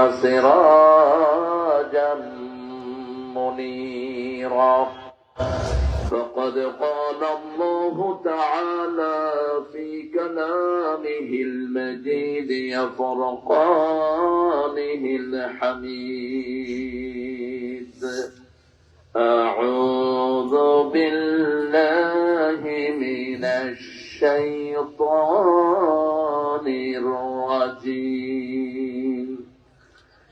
وسراجا منيرا. فقد قال الله تعالى في كلامه المجيد يا فرقانه الحميد. أعوذ بالله من الشيطان الرجيم.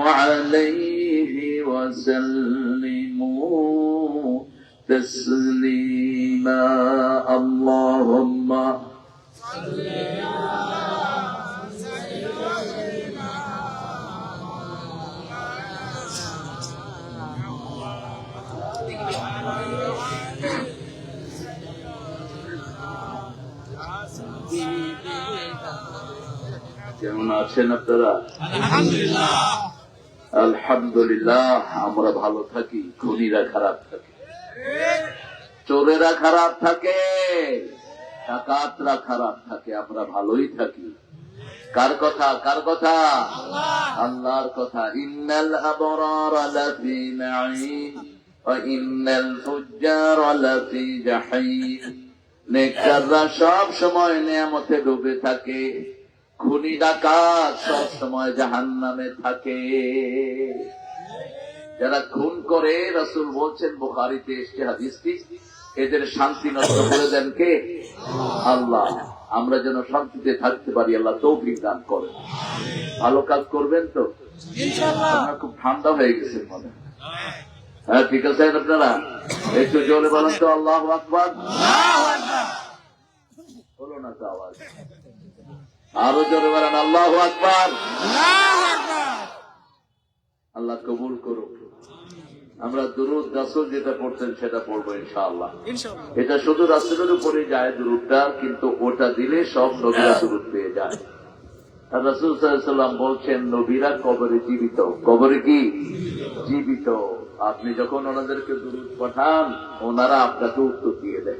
عليه وسلموا تسليما اللهم কেমন আছেন আপনারা আলহামদুলিল্লাহ আমরা ভালো থাকি, খুনিরা খারাপ থাকে। চোরেরা খারাপ থাকে, ডাকাতরা খারাপ থাকে, আমরা ভালোই থাকি। কার কথা কার কথা? আল্লাহর কথা। ইন্নাল আবরার লাফি নাঈম, ওয়া ইন্নাল ফুজ্জার লাফি জাহিম নেককাররা সব সময় নিয়ামতে ডুবে থাকে। খুনি ডাকাত সব সময় জাহান্নামে থাকে। যারা খুন করে রসুল বলছেন বুখারিতে এসছে হাদিসটি এদের শান্তি নষ্ট করে দেন কে? আল্লাহ। আমরা যেন শান্তিতে থাকতে পারি আল্লাহ তৌফিক দান করেন। ভালো কাজ করবেন তো? আপনারা খুব ঠান্ডা হয়ে গেছে মনে হয়। হ্যাঁ ঠিক আছে আপনারা? একটু জোরে বলেন তো আল্লাহ আকবর। হলো না তো আওয়াজ। আরও জোরে বলেন আল্লাহ আকবর। আল্লাহ কবুল করুক। আমরা দুরুদ রাসুল যেটা পড়তেন সেটা পড়ব ইনশাআল্লাহ। এটা শুধু রাসুলের উপরে যায় দুরুদটা কিন্তু ওটা দিলে সব নবীরা দুরুদ পেয়ে যায়। আর রাসুল সাল্লাম বলছেন নবীরা কবরে জীবিত। কবরে কি? জীবিত। আপনি যখন ওনাদেরকে দুরুদ পাঠান ওনারা আপনাকে উত্তর দিয়ে দেয়।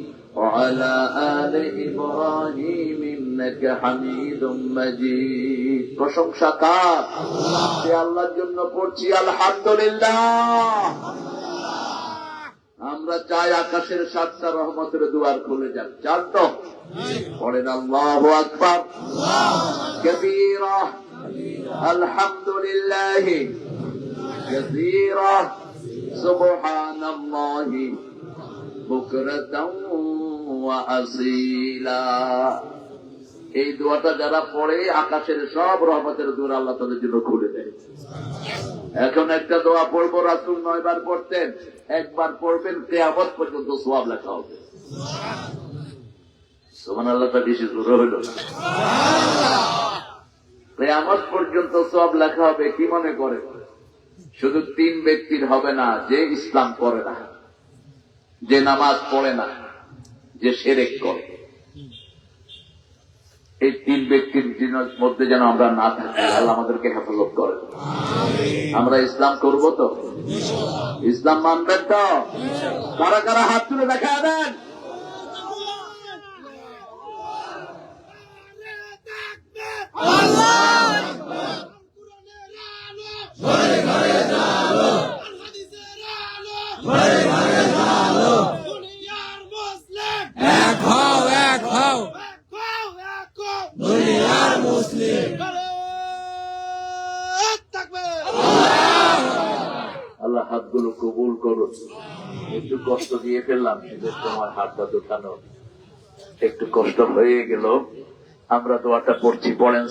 وعلى آل إبراهيم إنك حميد مجيد প্রশংসা কার সে আল্লাহর জন্য পড়ছি আলহামদুলিল্লাহ আমরা চাই আকাশের সাতটা রহমতের দুয়ার খুলে যান চান তো পড়েন আল্লাহ আকবার কবীরা আলহামদুলিল্লাহ كثيرا سبحان الله بكرة وأصيلا এই দোয়াটা যারা পড়ে আকাশের সব রহমতের দূর আল্লাহ তাদের জন্য খুলে দেয় এখন একটা দোয়া পড়বো রাসুল নয়বার পড়তেন একবার পড়বেন কেয়ামত পর্যন্ত সোয়াব লেখা হবে সোমান আল্লাহটা বেশি দূর হইল না কেয়ামত পর্যন্ত সব লেখা হবে কি মনে করে শুধু তিন ব্যক্তির হবে না যে ইসলাম করে না যে নামাজ পড়ে না, যে সেরেক করে। এই তিন ব্যক্তির মধ্যে যেন আমরা না থাকি, আল্লাহ আমাদেরকে হেফাজত করে। আমরা ইসলাম করব তো? ইসলাম মানবেন তো? কারা কারা হাত তুলে দেখা দেন? এক দিয়ে ফেললাম সেদের তোমার হাতটা দুটানো একটু কষ্ট হয়ে গেল। আমরা দোয়াটা পড়ছি, পড়েন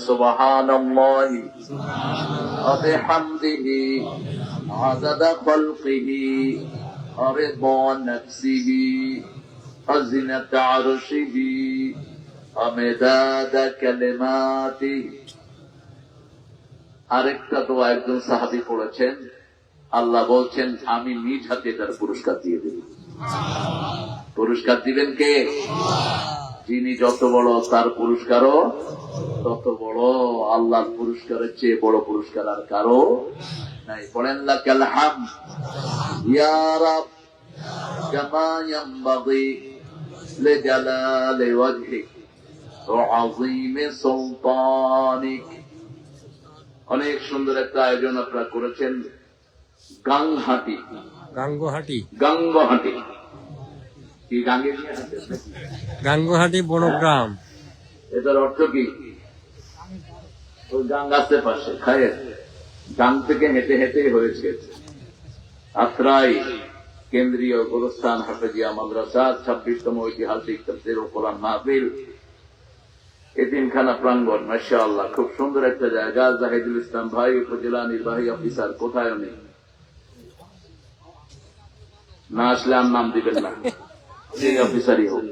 আরেকটা দোয়া একজন সাহাবী পড়েছেন। আল্লাহ বলছেন, আমি নিজ হাতে তার পুরস্কার দিয়ে দেব। পুরস্কার দিবেন কে? যিনি যত বড় তার পুরস্কারও তত বড়। আল্লাহর পুরস্কারের চেয়ে বড় পুরস্কার আর কারও নাই। পড়েন লাকাল হাম ইয়া রাব, কামা ইয়ানবাগি লিজালালি ওয়াজহিক ওয়া আযীমি সুলতানিক। অনেক সুন্দর একটা আয়োজন আপনারা করেছেন। গাংহাটি। গাঙ্গহাটি। গাঙ্গহাটি। কি গাঙ্গে নিয়ে হাঁটেন নাকি? গাঙ্গহাটি বনগ্রাম। এটার অর্থ কি? ওই গাং আছে পাশে খায়ের। গাং থেকে হেঁটে হেঁটে হয়েছে। আত্রাই কেন্দ্রীয় গোরস্থান হাফেজিয়া মাদ্রাসা ছাব্বিশতম ঐতিহাসিক তফসির ও কোরআন মাহফিল। এতিমখানা প্রাঙ্গণ মাসা আল্লাহ খুব সুন্দর একটা জায়গা। জাহিদুল ইসলাম ভাই উপজেলা নির্বাহী অফিসার কোথায় উনি না আসলে আর নাম দিবেন না। সেই অফিসারই হোক।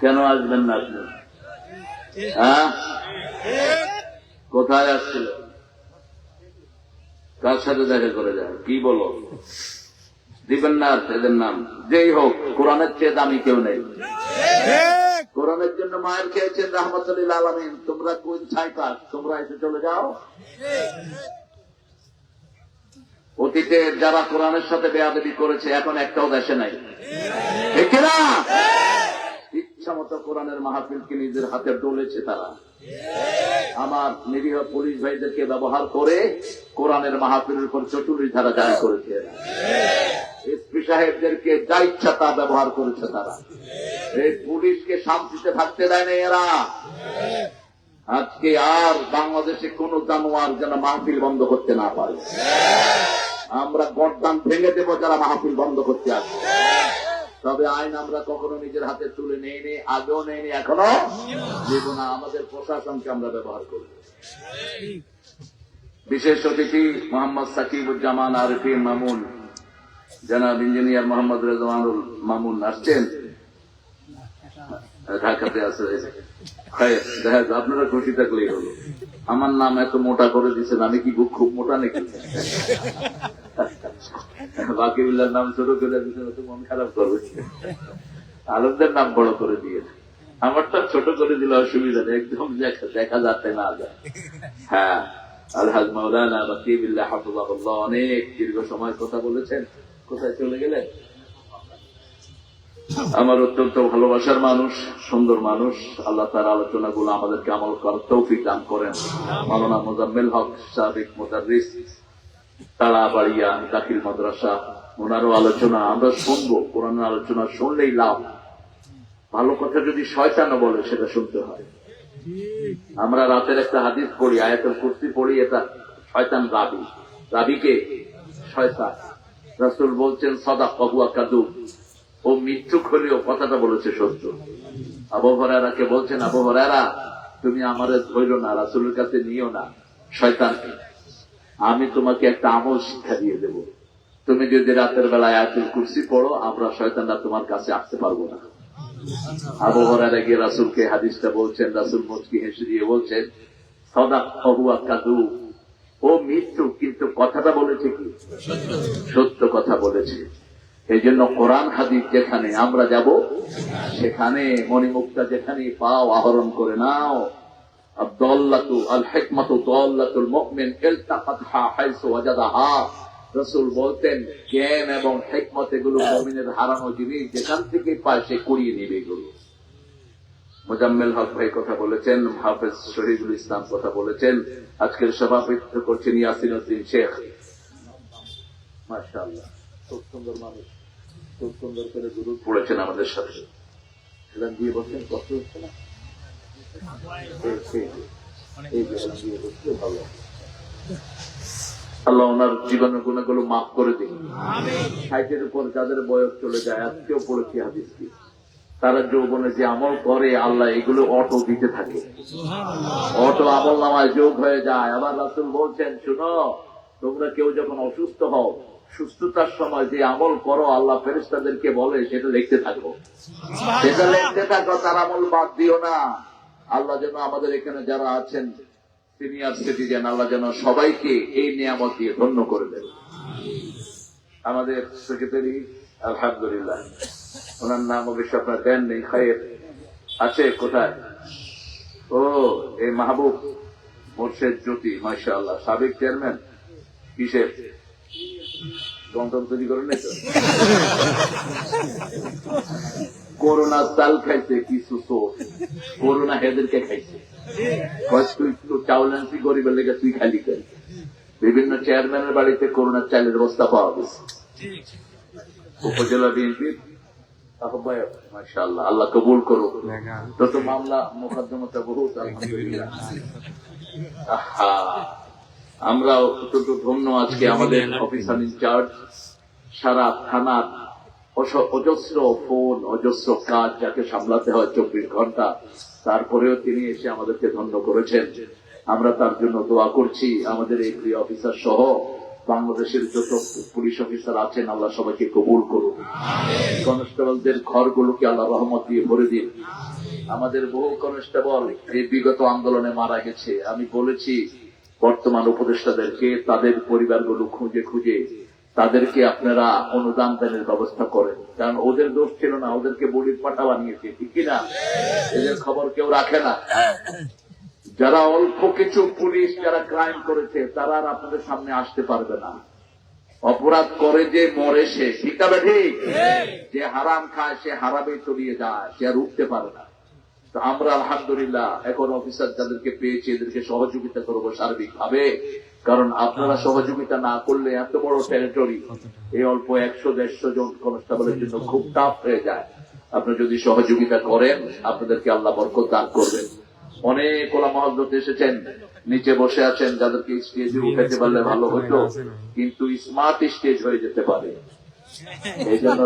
কেন আসবেন না আপনি? হ্যাঁ? কোথায় আসছিল? কার সাথে দেখা করে যায় কি বলো? দিবেন না এদের নাম। যেই হোক, কোরআনের চেয়ে দামি কেউ নেই। কোরআনের জন্য মায়ের খেয়েছেন রহমতুল্লাহ আলমিন। তোমরা কোন ছাই পাস তোমরা এসে চলে যাও। অতীতে যারা কোরআনের সাথে বেয়াদবি করেছে, এখন একটাও দেশে নাই। ইচ্ছা মতো কোরআনের মাহফিলকে নিজের হাতে ডলেছে তারা। আমার নিরীহ পুলিশ ভাইদেরকে ব্যবহার করে কোরআনের মাহফিলের উপর চটুরি ধারা জারি করেছে। এসপি সাহেবদেরকে যা ইচ্ছা তা ব্যবহার করেছে তারা। এই পুলিশকে শান্তিতে থাকতে দেয় না এরা। আজকে আর বাংলাদেশে কোন জানোয়ার যেন মাহফিল বন্ধ করতে না পারে। আমরা গরদান ভেঙে দেবো যারা মাহফিল বন্ধ করতে আসবে তবে আইন আমরা কখনো নিজের হাতে তুলে নেই নি আগেও নেই নি এখনও দেব না। আমাদের প্রশাসনকে আমরা ব্যবহার করি বিশেষ অতিথি মোহাম্মদ সাকিবুজ্জামান আরিফিন মামুন, জনাব ইঞ্জিনিয়ার মোহাম্মদ রেজওয়ানুল মামুন আসছেন। ঢাকাতে আছে আপনারা খুশি থাকলেই হলো আমার নাম এত মোটা করে দিচ্ছেন আমি কি খুব খুব মোটা নাকি বাকিউল্লাহর নাম ছোট করে দিচ্ছেন মন খারাপ করবে আলমদের নাম বড় করে দিয়ে আমারটা ছোট করে দিলে অসুবিধা নেই একদম দেখা যাচ্ছে না যায় হ্যাঁ আলহাজ মাওলানা বাকিবুল্লাহ হাফিজাহুল্লাহ অনেক দীর্ঘ সময় কথা বলেছেন কোথায় চলে গেলেন আমার অত্যন্ত ভালোবাসার মানুষ, সুন্দর মানুষ। আল্লাহ তার আলোচনা গুলো আমাদেরকে আমল করার তৌফিক দান করেন। মাওলানা মোজাম্মেল হক, সাবেক মোদারিস তারা বাড়িয়া দাখিল মাদ্রাসা। ওনারও আলোচনা আমরা শুনব কোরআনের আলোচনা শুনলেই লাভ। ভালো কথা যদি শয়তানও বলে, সেটা শুনতে হয়। আমরা রাতের একটা হাদিস পড়ি, আয়াতুল কুর্সি পড়ি, এটা শয়তান রাবি। রাবিকে শয়তান। রাসুল বলছেন সদা কহুয়া কাদু ও মিথ্যুক হলেও কথাটা বলেছে সত্য। আবহরারাকে বলছেন আবহরারা তুমি আমার ধৈর্য না, রাসুলের কাছে নিও না, শয়তানকে। আমি তোমাকে একটা আমল শিক্ষা দিয়ে দেব। তুমি যদি রাতের বেলায় আয়াতুল কুর্সি পড়ো, আমরা শয়তানরা তোমার কাছে আসতে পারব না। আবহাওয়ার গিয়ে রাসুলকে হাদিসটা বলছেন, রাসুল মুচকি হেসে দিয়ে বলছেন সদা হহুয়া কাদু। ও মৃত্যু কিন্তু কথাটা বলেছে কি? সত্য কথা বলেছে। এই জন্য কোরআন, হাদিস যেখানে আমরা যাব, সেখানে মণিমুক্তা যেখানে পাও, আহরণ করে নাও। বলতেন এবং হারানো জিনিস, যেখান পায় সে মোজাম্মেল হক ভাই কথা বলেছেন হাফেজ শহীদুল ইসলাম কথা বলেছেন, আজকের সভাপতিত্ব করছেন ইয়াসিন উদ্দিন শেখ। মাসা খুব সুন্দর মানুষ। খুব সুন্দর করে গুরু পড়েছেন আমাদের সাথে। সেখান দিয়ে বলছেন কষ্ট হচ্ছে না? এই, দিয়ে ভালো আল্লাহ ওনার জীবনের গুণাগুলো মাফ করে দিন। ষাটের উপর যাদের বয়স চলে যায় আজকেও পড়েছি হাদিসটি। তারা যৌবনে যে আমল করে আল্লাহ এগুলো অটো দিতে থাকে। অটো আমল নামায় যোগ হয়ে যায়। আবার রাসুল বলছেন শুনো তোমরা কেউ যখন অসুস্থ হও সুস্থতার সময় যে আমল করো আল্লাহ ফেরেস্তাদেরকে বলে সেটা লিখতে থাকো। সেটা লিখতে থাকো তার আমল বাদ দিও না। আল্লাহ যেন আমাদের এখানে যারা আছেন সিনিয়র সিটিজেন আল্লাহ যেন সবাইকে এই নিয়ামত দিয়ে ধন্য করে দেন। আমাদের সেক্রেটারি আলহামদুলিল্লাহ ওনার নাম অবশ্য আপনার দেন নেই খায়ের। আছে কোথায়? ও এই মাহবুব মোর্শেদ জ্যোতি মাসা আল্লাহ সাবেক চেয়ারম্যান কিসের? গণতন্ত্র তৈরি করেন নাই তো? করোনা চাল খাইছে কিছু তো করোনা হেদেরকে খাইছে। গরিবের লেগে তুই খালি খাই বিভিন্ন চেয়ারম্যানের বাড়িতে করোনার চালের বস্তা পাওয়া গেছে। উপজেলা বিএনপির আহ্বায়ক আল্লাহ কবুল করুক। যত মামলা, মোকদ্দমাটা বহুত, আলহামদুলিল্লাহ। আমরা অত্যন্ত ধন্য আজকে আমাদের অফিসার ইনচার্জ সারা থানার অজস্র ফোন অজস্র কাজ যাকে সামলাতে হয় চব্বিশ ঘণ্টা। তারপরেও তিনি এসে আমাদেরকে ধন্য করেছেন। আমরা তার জন্য দোয়া করছি। আমাদের এই প্রিয় অফিসার সহ বাংলাদেশের যত পুলিশ অফিসার আছেন আল্লাহ সবাইকে কবুল করুন। কনস্টেবলদের ঘরগুলোকে আল্লাহ রহমত দিয়ে ভরে দিন। আমাদের বহু কনস্টেবল এই বিগত আন্দোলনে মারা গেছে। আমি বলেছি বর্তমান উপদেষ্টাদেরকে, তাদের পরিবারগুলো খুঁজে খুঁজে তাদেরকে আপনারা অনুদান দানের ব্যবস্থা করেন। কারণ ওদের দোষ ছিল না, ওদেরকে বলির পাঠা বানিয়েছে, ঠিক কিনা? এদের খবর কেউ রাখে না। যারা অল্প কিছু পুলিশ যারা ক্রাইম করেছে, তারা আর আপনাদের সামনে আসতে পারবে না। অপরাধ করে যে মরে সে, ঠিক না যে হারাম খায়, সে হারামে চলিয়ে যায়, সে আর উঠতে পারে না। তো আমরা আলহামদুলিল্লাহ এখন অফিসার যাদেরকে পেয়েছি এদেরকে সহযোগিতা করব সার্বিক ভাবে কারণ আপনারা সহযোগিতা না করলে এত বড় টেরিটরি এই অল্প একশো দেড়শো জন কনস্টেবলের জন্য খুব টাফ হয়ে যায়। আপনি যদি সহযোগিতা করেন আপনাদেরকে আল্লাহ বরকত দান করবেন। অনেক ওলা মহল্লতে এসেছেন নিচে বসে আছেন যাদেরকে স্টেজে উঠাতে পারলে ভালো হতো কিন্তু স্মার্ট স্টেজ হয়ে যেতে পারে। এই জন্য